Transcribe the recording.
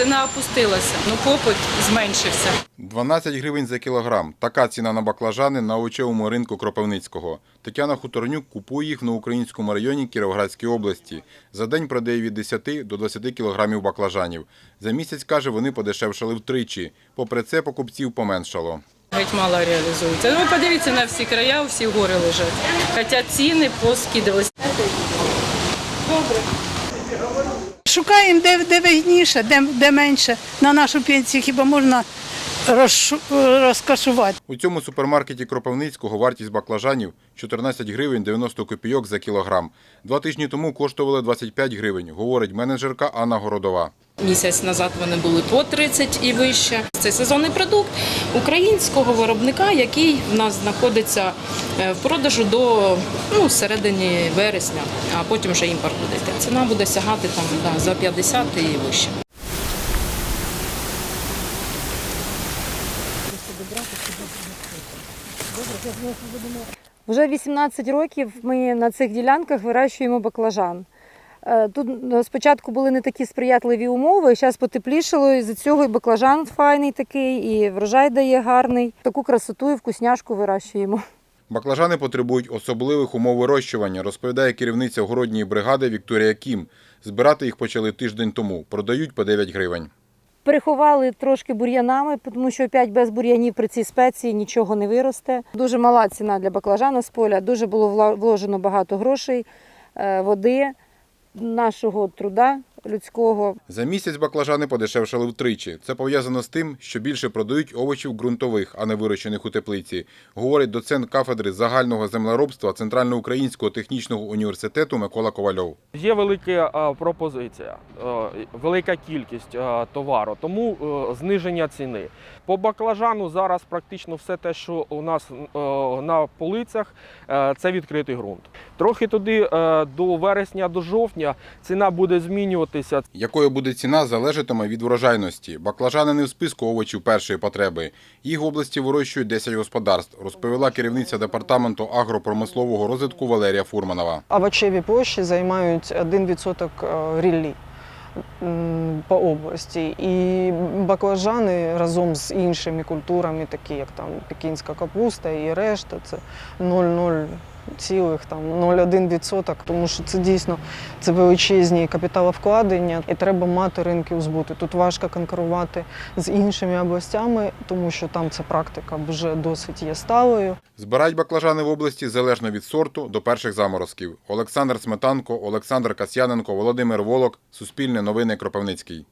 ціна опустилася, ну попит зменшився. 12 гривень за кілограм. Така ціна на баклажани на овочевому ринку Кропивницького. Тетяна Хуторнюк купує їх в Новоукраїнському районі Кіровоградської області. За день продає від 10 до 20 кілограмів баклажанів. За місяць, каже, вони подешевшали втричі. Попри це, покупців поменшало. Геть мало реалізується. Ну, подивіться на всі края, всі гори лежать. Хоча ціни поскидалися. Шукаємо, де, де вигідніше, де, де менше. На нашу пенсію хіба можна розшу, розкашувати. У цьому супермаркеті Кропивницького вартість баклажанів 14 гривень 90 копійок за кілограм. Два тижні тому коштували 25 гривень, говорить менеджерка Анна Городова. Місяць назад вони були по 30 і вище. Це сезонний продукт українського виробника, який в нас знаходиться е, в продажу до ну, середини вересня, а потім вже імпорт буде. Ціна буде сягати там да, за 50 і вище. Вже 18 років ми на цих ділянках вирощуємо баклажан. Е, Тут е, спочатку були не такі сприятливі умови, зараз потеплішало, і з цього і баклажан файний такий, і врожай дає гарний. Таку красоту і вкусняшку вирощуємо. Баклажани потребують особливих умов вирощування, розповідає керівниця городньої бригади Вікторія Кім. Збирати їх почали тиждень тому, продають по 9 гривень. Приховали трошки бур'янами, тому що опять без бур'янів при цій спеції нічого не виросте. Дуже мала ціна для баклажана з поля, дуже було вложено багато грошей, е, води, нашого труда людського. За місяць баклажани подешевшали втричі. Це пов'язано з тим, що більше продають овочів ґрунтових, а не вирощених у теплиці, говорить доцент кафедри загального землеробства Центральноукраїнського технічного університету Микола Ковальов. Є велика е, пропозиція, е, велика кількість е, товару, тому зниження ціни. По баклажану зараз практично все те, що у нас на полицях, це відкритий ґрунт. Трохи туди до вересня, до жовтня ціна буде змінюватися. Якою буде ціна, залежатиме від врожайності. Баклажани не в списку овочів першої потреби. Їх в області вирощують 10 господарств, розповіла керівниця департаменту агропромислового розвитку Валерія Фурманова. Овочеві площі займають 1% е, ріллі по області. І баклажани разом з іншими культурами, такі як там пекінська капуста і решта, це 0,0 цілих там 0,1%, тому що це дійсно це величезні капіталовкладення, і треба мати ринки у збуту. Тут важко конкурувати з іншими областями, тому що там ця практика вже досить є сталою. Збирають баклажани в області залежно від сорту до перших заморозків. Олександр Сметанко, Олександр Касьяненко, Володимир Волок. Суспільне новини Кропивницький.